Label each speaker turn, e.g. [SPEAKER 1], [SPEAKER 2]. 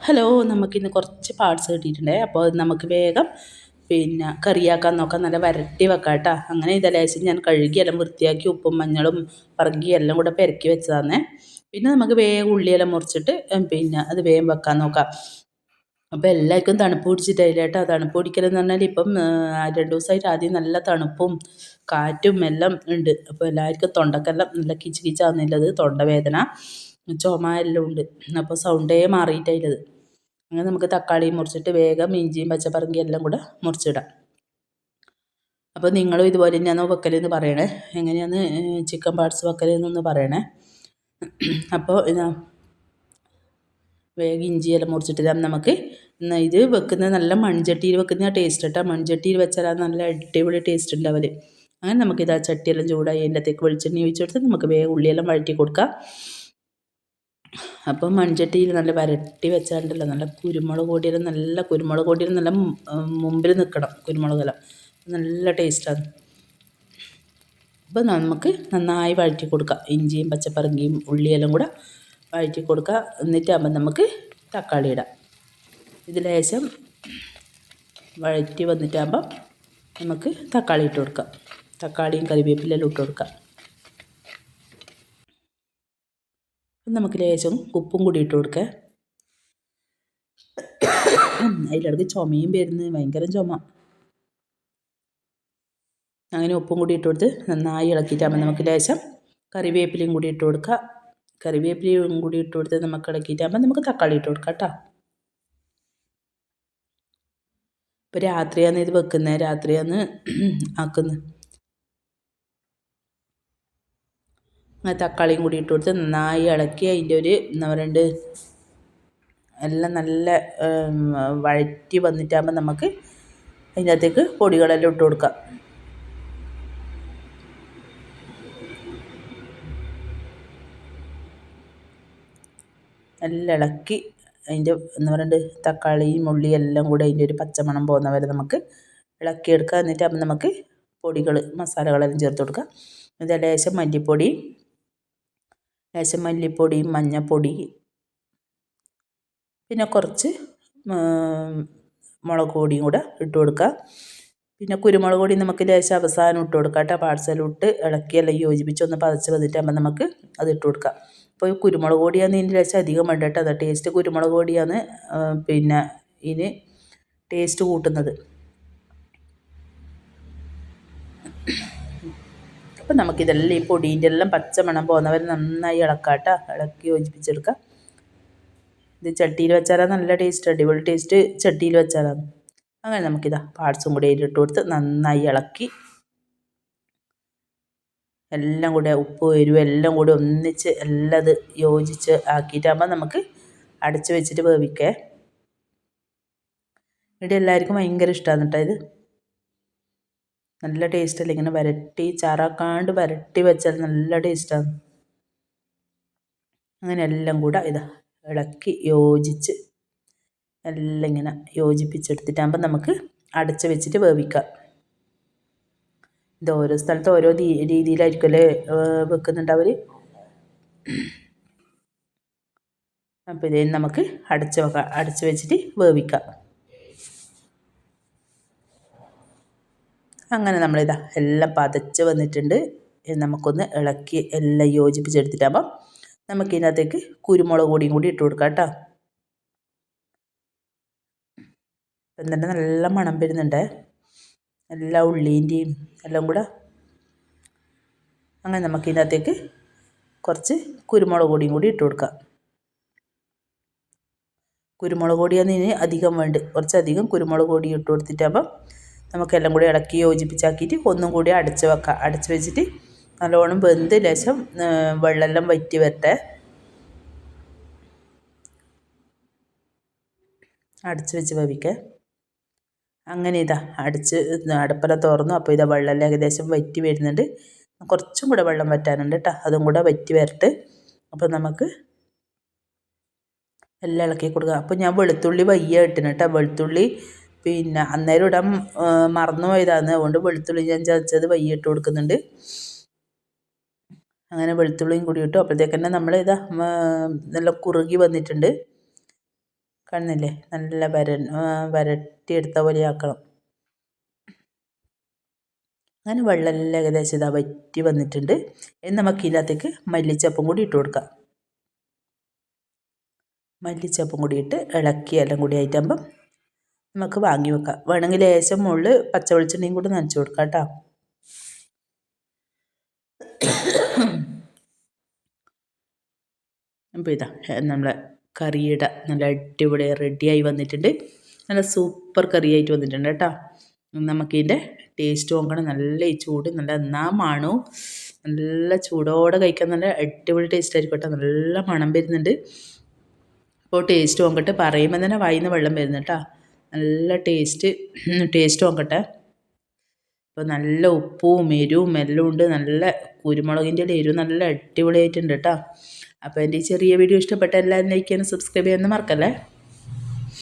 [SPEAKER 1] Hello നമുക്കിന്ന് കുറച്ച് parts കിട്ടിയിട്ടുണ്ടേ. അപ്പോൾ നമുക്ക് വേഗം പിന്നെ കറിയാക്കാൻ നോക്കാം. നല്ല വരട്ടി വെക്കാം കേട്ടോ. അങ്ങനെ ഇതെല്ലാം ഞാൻ കഴുകി എല്ലാം വൃത്തിയാക്കി ഉപ്പും മഞ്ഞളും പറക്കി എല്ലാം കൂടെ പെരക്കി വെച്ചതാന്നെ. പിന്നെ നമുക്ക് വേഗം ഉള്ളിയെല്ലാം മുറിച്ചിട്ട് പിന്നെ അത് വേഗം വെക്കാൻ നോക്കാം. അപ്പോൾ എല്ലാവർക്കും തണുപ്പ് പിടിച്ചിട്ടായില്ല കേട്ടോ. തണുപ്പ് പിടിക്കലെന്ന് പറഞ്ഞാൽ ഇപ്പം രണ്ട് ദിവസമായിട്ട് ആദ്യം നല്ല തണുപ്പും കാറ്റും എല്ലാം ഉണ്ട്. അപ്പോൾ എല്ലാവർക്കും തൊണ്ടക്കെല്ലാം നല്ല കിച്ച് കിച്ചാകുന്നില്ലത് തൊണ്ടവേദന. ചുമ എല്ലാം ഉണ്ട് അപ്പോൾ സൗണ്ടേ മാറിയിട്ടായില്ലത് അങ്ങനെ നമുക്ക് തക്കാളി മുറിച്ചിട്ട് വേഗം ഇഞ്ചിയും പച്ചപ്പറങ്കി എല്ലാം കൂടെ മുറിച്ചിടാം. അപ്പോൾ നിങ്ങളും ഇതുപോലെ തന്നെയാണ് വെക്കലെന്ന് പറയണേ. എങ്ങനെയാണ് ചിക്കൻ പാർട്സ് വെക്കലെന്നൊന്ന് പറയണേ. അപ്പോൾ വേഗം ഇഞ്ചിയെല്ലാം മുറിച്ചിട്ട് നമുക്ക്. ഇത് വെക്കുന്ന നല്ല മൺചട്ടിയിൽ വെക്കുന്ന ടേസ്റ്റ് കേട്ടോ മൺചട്ടിയിൽ വെച്ചാൽ നല്ല അടിപൊളി ടേസ്റ്റ് ഉണ്ടാവൽ അങ്ങനെ നമുക്കിത് ആ ചട്ടിയെല്ലാം ചൂടായി അതിന്റെ അകത്തേക്ക് വെളിച്ചെണ്ണ ഒഴിച്ചെടുത്ത് നമുക്ക് വേഗം ഉള്ളിയെല്ലാം വഴറ്റി കൊടുക്കാം. അപ്പം മൺചട്ടിയിൽ നല്ല വരട്ടി വെച്ചാണ്ടല്ലോ നല്ല കുരുമുളക് പൊടിയെല്ലാം നല്ല കുരുമുളക് പൊടിയിൽ നല്ല മുമ്പിൽ നിൽക്കണം കുരുമുളകെല്ലാം നല്ല ടേസ്റ്റാണ് അപ്പോൾ നമുക്ക് നന്നായി വഴറ്റി കൊടുക്കാം. ഇഞ്ചിയും പച്ചപ്പറങ്കിയും ഉള്ളിയെല്ലാം കൂടെ വഴറ്റി കൊടുക്കുക എന്നിട്ടാകുമ്പോൾ നമുക്ക് തക്കാളി ഇടാം. ഇതിലേശം വഴറ്റി വന്നിട്ടാകുമ്പം നമുക്ക് തക്കാളി ഇട്ട് കൊടുക്കാം. തക്കാളിയും കറിവേപ്പിലെല്ലാം ഇട്ട് കൊടുക്കാം. നമുക്ക് ലേശം ഉപ്പും കൂടി ഇട്ട് കൊടുക്കുക അതിലിടക്ക് ചുമയും വരുന്നത് ഭയങ്കര ചുമ. അങ്ങനെ ഉപ്പും കൂടി ഇട്ട് കൊടുത്ത് നന്നായി ഇളക്കിയിട്ടാകുമ്പോൾ നമുക്ക് ലേശം കറിവേപ്പിലയും കൂടി ഇട്ട് കൊടുക്കുക കറിവേപ്പിലയും കൂടി ഇട്ട് കൊടുത്ത് നമുക്ക് ഇളക്കിയിട്ടാകുമ്പോൾ നമുക്ക് തക്കാളി ഇട്ട് കൊടുക്കാം കേട്ടോ. ഇപ്പോൾ രാത്രിയാണ് ഇത് വെക്കുന്നത് രാത്രിയാണ് ആക്കുന്നത് തക്കാളിയും കൂടി ഇട്ട് കൊടുത്ത് നന്നായി ഇളക്കി അതിന്റെ ഒരു എന്താ പറയണ്ട് എല്ലാം നല്ല വഴറ്റി വന്നിട്ടാകുമ്പോൾ നമുക്ക് അതിന്റെ അകത്തേക്ക് പൊടികളെല്ലാം ഇട്ട് കൊടുക്കാം. നല്ല ഇളക്കി അതിന്റെ എന്താ പറയണ്ട് തക്കാളിയും ഉള്ളി എല്ലാം കൂടെ അതിന്റെ ഒരു പച്ചമണം പോകുന്ന വരെ നമുക്ക് ഇളക്കിയെടുക്കുക എന്നിട്ട് നമുക്ക് പൊടികൾ മസാലകളെല്ലാം ചേർത്ത് കൊടുക്കുക ഇത് മല്ലിപ്പൊടി ലേശം മല്ലിപ്പൊടിയും മഞ്ഞൾപ്പൊടി പിന്നെ കുറച്ച് മുളക് പൊടിയും കൂടെ ഇട്ട് കൊടുക്കുക. പിന്നെ കുരുമുളക് പൊടി നമുക്ക് ലേശം അവസാനം ഇട്ട് കൊടുക്കാം കേട്ടോ. പാഴ്സലും ഇളക്കി ഇളക്കിയെല്ലാം യോജിപ്പിച്ച് ഒന്ന് പതച്ച് വന്നിട്ടാകുമ്പോൾ നമുക്ക് അത് ഇട്ട് കൊടുക്കാം അപ്പോൾ കുരുമുളക് പൊടിയാണ് ഇതിന്റെ ലേശം അധികം വേണ്ട കേട്ടോ. അത് ടേസ്റ്റ് കുരുമുളക് പൊടിയാണ് പിന്നെ ഇതിന് ടേസ്റ്റ് കൂട്ടുന്നത്. അപ്പം നമുക്കിതെല്ലാം ഈ പൊടീന്റെ എല്ലാം പച്ചമണം പോകുന്നവരെ നന്നായി ഇളക്കാട്ടോ. കേട്ടോ ഇളക്കി യോജിപ്പിച്ചെടുക്കാം. ഇത് ചട്ടിയിൽ വെച്ചാലാണ് നല്ല ടേസ്റ്റ് അടിപൊളി ടേസ്റ്റ് ചട്ടിയിൽ വെച്ചാലാണ്. അങ്ങനെ നമുക്കിതാ പാർട്സും കൂടി ഇട്ട് കൊടുത്ത് നന്നായി ഇളക്കി. എല്ലാം കൂടെ ഉപ്പ് എരിവ് എല്ലാം കൂടി ഒന്നിച്ച് എല്ലാം യോജിച്ച് ആക്കിയിട്ടാകുമ്പോൾ നമുക്ക് അടച്ചു വെച്ചിട്ട് വേവിക്കേ. ഇവിടെ എല്ലാവർക്കും ഭയങ്കര ഇഷ്ടമാണ് കേട്ടോ ഇത്. നല്ല ടേസ്റ്റല്ലേ ഇങ്ങനെ വരട്ടി ചാറാക്കാണ്ട് വരട്ടി വെച്ചാൽ നല്ല ടേസ്റ്റാണ് അങ്ങനെ എല്ലാം കൂടെ ഇതാ ഇളക്കി യോജിച്ച് എല്ലാം ഇങ്ങനെ യോജിപ്പിച്ചെടുത്തിട്ടാകുമ്പോൾ നമുക്ക് അടച്ച് വെച്ചിട്ട് വേവിക്കാം. ഇത് ഓരോ സ്ഥലത്ത് ഓരോ രീതിയിലായിരിക്കുമല്ലേ വെക്കുന്നുണ്ട് അപ്പോൾ ഇതേ നമുക്ക് അടച്ച് വെക്കാം അടച്ച് വെച്ചിട്ട് വേവിക്കാം. അങ്ങനെ നമ്മളിതാ എല്ലാം പതച്ച് വന്നിട്ടുണ്ട്. നമുക്കൊന്ന് ഇളക്കി എല്ലാം യോജിപ്പിച്ചെടുത്തിട്ടാകുമ്പം നമുക്ക് ഇതിനകത്തേക്ക് കുരുമുളക് പൊടിയും കൂടി ഇട്ട് കൊടുക്കാം കേട്ടോ. തന്നെ നല്ല മണം വരുന്നുണ്ട്. എല്ലാ ഉള്ളീന്റെയും എല്ലാം കൂടെ അങ്ങനെ നമുക്ക് ഇതിനകത്തേക്ക് കുറച്ച് കുരുമുളക് പൊടിയും കൂടി ഇട്ട് കൊടുക്കാം. കുരുമുളക് പൊടിയാണ് ഇനി അധികം വേണ്ട കുറച്ചധികം കുരുമുളക് പൊടി ഇട്ട് കൊടുത്തിട്ടാകുമ്പം നമുക്കെല്ലാം കൂടി ഇളക്കി യോജിപ്പിച്ചാക്കിയിട്ട് ഒന്നും കൂടി അടച്ച് വെക്കാം അടച്ച് വെച്ചിട്ട് നല്ലോണം വെന്ത് ലേശം വെള്ളമെല്ലാം വറ്റി വരട്ടെ. അടച്ച് വെച്ച് വേവിക്കേ. അങ്ങനെ ഇതാ അടിച്ച് അടുപ്പല തുറന്നു. അപ്പോൾ ഇതാ വെള്ളമെല്ലാം ഏകദേശം വറ്റി വരുന്നുണ്ട്. കുറച്ചും കൂടെ വെള്ളം വറ്റാനുണ്ട് കേട്ടോ. അതും കൂടെ വറ്റി വരട്ട്. അപ്പോൾ നമുക്ക് എല്ലാം ഇളക്കി കൊടുക്കുക അപ്പോൾ ഞാൻ വെളുത്തുള്ളി വയ്യ ഇട്ടിന് കേട്ടോ. വെളുത്തുള്ളി പിന്നെ അന്നേരം ഇടാൻ മറന്നു അതുകൊണ്ട് വെളുത്തുള്ളി ഞാൻ ചതച്ചത് വൈകിട്ട് കൊടുക്കുന്നുണ്ട്. അങ്ങനെ വെളുത്തുള്ളിയും കൂടി ഇട്ടു. അപ്പോഴത്തേക്ക് തന്നെ നമ്മൾ ഇതാ നല്ല കുറുകി വന്നിട്ടുണ്ട്. കാണുന്നില്ലേ നല്ല വര വരട്ടിയെടുത്ത പോലെ ആക്കണം. അങ്ങനെ വെള്ളമെല്ലാം ഏകദേശം ഇതാ വറ്റി വന്നിട്ടുണ്ട്. ഇനി നമുക്ക് ഇതിനകത്തേക്ക് മല്ലിച്ചപ്പും കൂടി ഇട്ട് കൊടുക്കാം. മല്ലിച്ചപ്പും കൂടി ഇട്ട് ഇളക്കി എല്ലാം കൂടി ആയിട്ടാകുമ്പം നമുക്ക് വാങ്ങി വെക്കാം. വേണമെങ്കിൽ ലേശം മുകളിൽ പച്ച വെളിച്ചെണ്ണയും കൂടി നനച്ച് കൊടുക്കാം കേട്ടോ. അപ്പോൾ ഇതാ നമ്മളെ കറിയുടെ നല്ല അടിപൊളി റെഡിയായി വന്നിട്ടുണ്ട്. നല്ല സൂപ്പർ കറിയായിട്ട് വന്നിട്ടുണ്ട് കേട്ടോ. നമുക്കിതിന്റെ ടേസ്റ്റ് നോക്കണം. നല്ല ഈ ചൂട് നല്ല എന്നാ മണവും നല്ല ചൂടോടെ കഴിക്കാൻ നല്ല അടിപൊളി ടേസ്റ്റ് ആയിരിക്കും കേട്ടോ. നല്ല മണം വരുന്നുണ്ട്. അപ്പോൾ ടേസ്റ്റ് നോക്കട്ടെ. പറയുമ്പോൾ തന്നെ വായിന്ന് വെള്ളം വരുന്നു കേട്ടോ. നല്ല ടേസ്റ്റ് ടേസ്റ്റ് നോക്കട്ടെ. അപ്പോൾ നല്ല ഉപ്പും എരിവും എല്ലാം ഉണ്ട്. നല്ല കുരുമുളകിന്റെ എരിവ് നല്ല അടിപൊളിയായിട്ടുണ്ട് കേട്ടോ അപ്പോൾ എന്റെ ഈ ചെറിയ വീഡിയോ ഇഷ്ടപ്പെട്ട എല്ലാവരും ലൈക്ക് ചെയ്യാനും സബ്സ്ക്രൈബ് ചെയ്യാനും മറക്കല്ലേ?